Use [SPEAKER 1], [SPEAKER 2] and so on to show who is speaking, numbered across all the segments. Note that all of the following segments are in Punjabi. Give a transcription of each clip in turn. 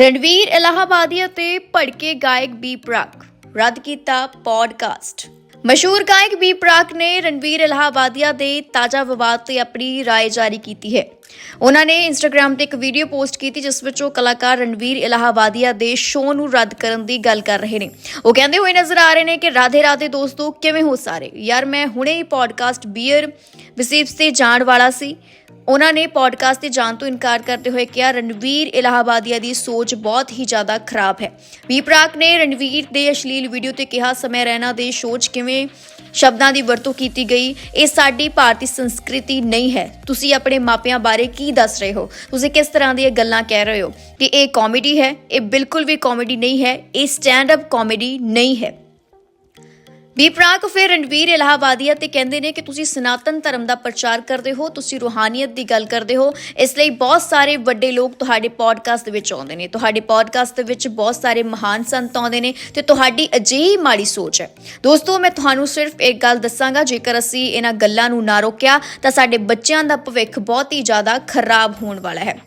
[SPEAKER 1] ਰਣਵੀਰ ਇਲਾਹਾਬਾਦੀਆ ਤੇ ਭੜਕੇ ਗਾਇਕ ਬੀ ਪ੍ਰਾਕ ਰੱਦ ਕੀਤਾ ਪੋਡਕਾਸਟ ਮਸ਼ਹੂਰ ਗਾਇਕ ਬੀ ਪ੍ਰਾਕ ਨੇ ਰਣਵੀਰ ਇਲਾਹਾਬਾਦੀਆ ਦੇ ਤਾਜ਼ਾ ਵਿਵਾਦ ਤੇ ਆਪਣੀ رائے ਜਾਰੀ ਕੀਤੀ ਹੈ ਉਹਨਾਂ ਨੇ ਇੰਸਟਾਗ੍ਰam ਤੇ ਇੱਕ ਵੀਡੀਓ ਪੋਸਟ ਕੀਤੀ ਜਿਸ ਵਿੱਚ ਉਹ ਕਲਾਕਾਰ ਰਣਵੀਰ ਇਲਾਹਾਬਾਦੀਆ ਦੇ ਸ਼ੋਅ ਨੂੰ ਰੱਦ ਕਰਨ ਦੀ ਗੱਲ ਕਰ ਰਹੇ ਨੇ ਉਹ ਕਹਿੰਦੇ ਹੋਏ ਨਜ਼ਰ ਆ ਰਹੇ ਨੇ ਕਿ ਰਾਧੇ ਰਾਧੇ ਦੋਸਤੋ ਕਿਵੇਂ ਹੋ ਸਾਰੇ ਯਾਰ ਮੈਂ ਹੁਣੇ ਹੀ ਪੋਡਕਾਸਟ ਬੀਅਰ ਵਿਸੀਪਸ ਤੇ ਜਾਣ ਵਾਲਾ ਸੀ ਉਹਨਾਂ ਨੇ ਪੋਡਕਾਸਟ ਤੇ ਜਾਣ ਤੋਂ ਇਨਕਾਰ ਕਰਦੇ ਹੋਏ ਕਿਹਾ, ਰਣਵੀਰ ਇਲਾਹਾਬਾਦੀਆ ਦੀ ਸੋਚ ਬਹੁਤ ਹੀ ਜ਼ਿਆਦਾ ਖਰਾਬ ਹੈ। ਵੀਪਰਾਕ ਨੇ ਰਣਵੀਰ ਦੇ ਅਸ਼ਲੀਲ ਵੀਡੀਓ ਤੇ ਕਿਹਾ, ਸਮੇਂ ਰਹਿਣਾ ਦੇ ਸੋਚ ਕਿਵੇਂ ਸ਼ਬਦਾਂ ਦੀ ਵਰਤੋਂ ਕੀਤੀ ਗਈ, ਇਹ ਸਾਡੀ ਭਾਰਤੀ ਸੰਸਕ੍ਰਿਤੀ ਨਹੀਂ ਹੈ। ਤੁਸੀਂ ਆਪਣੇ ਮਾਪਿਆਂ ਬਾਰੇ ਕੀ ਦੱਸ ਰਹੇ ਹੋ? ਤੁਸੀਂ ਕਿਸ ਤਰ੍ਹਾਂ ਦੀਆਂ ਗੱਲਾਂ ਕਹਿ ਰਹੇ ਹੋ ਕਿ ਇਹ ਕਾਮੇਡੀ ਹੈ? ਇਹ ਬਿਲਕੁਲ ਵੀ ਕਾਮੇਡੀ ਨਹੀਂ ਹੈ। ਇਹ ਸਟੈਂਡ ਅਪ ਕਾਮੇਡੀ ਨਹੀਂ ਹੈ। ਵੀ ਪ੍ਰਾਕ ਫਿਰ ਰਣਵੀਰ ਇਲਾਹਾਬਾਦੀਆ ਤੇ ਕਹਿੰਦੇ ਨੇ ਕਿ ਤੁਸੀਂ ਸਨਾਤਨ ਧਰਮ ਦਾ ਪ੍ਰਚਾਰ ਕਰਦੇ ਹੋ, ਤੁਸੀਂ ਰੂਹਾਨੀਅਤ ਦੀ ਗੱਲ ਕਰਦੇ ਹੋ। ਇਸ ਲਈ ਬਹੁਤ ਸਾਰੇ ਵੱਡੇ ਲੋਕ ਤੁਹਾਡੇ ਪੋਡਕਾਸਟ ਦੇ ਵਿੱਚ ਆਉਂਦੇ ਨੇ। ਤੁਹਾਡੇ ਪੋਡਕਾਸਟ ਦੇ ਵਿੱਚ ਬਹੁਤ ਸਾਰੇ ਮਹਾਨ ਸੰਤ ਆਉਂਦੇ ਨੇ ਤੇ ਤੁਹਾਡੀ ਅਜਿਹੀ ਮਾੜੀ ਸੋਚ ਹੈ। ਦੋਸਤੋ, ਮੈਂ ਤੁਹਾਨੂੰ ਸਿਰਫ ਇੱਕ ਗੱਲ ਦੱਸਾਂਗਾ, ਜੇਕਰ ਅਸੀਂ ਇਹਨਾਂ ਗੱਲਾਂ ਨੂੰ ਨਾ ਰੋਕਿਆ, ਤਾਂ ਸਾਡੇ ਬੱਚਿਆਂ ਦਾ ਭਵਿੱਖ ਬਹੁਤ ਹੀ ਜ਼ਿਆਦਾ ਖਰਾਬ ਹੋਣ ਵਾਲਾ ਹੈ।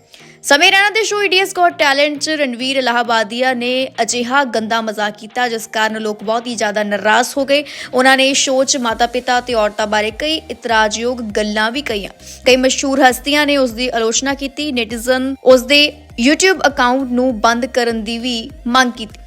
[SPEAKER 1] ਸਮੇਂ ਰਹਿਣਾ ਦੇ ਸ਼ੋ ਇਡੀਐਸ ਗੋਟ ਟੈਲੈਂਟ ਚ ਰਣਵੀਰ ਇਲਾਹਾਬਾਦੀਆ ਨੇ ਅਜਿਹਾ ਗੰਦਾ ਮਜ਼ਾਕ ਕੀਤਾ, ਜਿਸ ਕਾਰਨ ਲੋਕ ਬਹੁਤ ਹੀ ਜ਼ਿਆਦਾ ਨਾਰਾਜ਼ ਹੋ ਗਏ। ਉਹਨਾਂ ਨੇ ਸ਼ੋਅ 'ਚ ਮਾਤਾ-ਪਿਤਾ ਤੇ ਔਰਤਾਂ ਬਾਰੇ ਕਈ ਇਤਰਾਜ਼ਯੋਗ ਗੱਲਾਂ ਵੀ ਕਹੀਆਂ। ਕਈ ਮਸ਼ਹੂਰ ਹਸਤੀਆਂ ਨੇ ਉਸ ਦੀ ਆਲੋਚਨਾ ਕੀਤੀ। ਨੈਟੀਜ਼ਨ ਉਸ ਦੇ YouTube ਅਕਾਊਂਟ ਨੂੰ ਬੰਦ ਕਰਨ ਦੀ ਵੀ ਮੰਗ ਕੀਤੀ।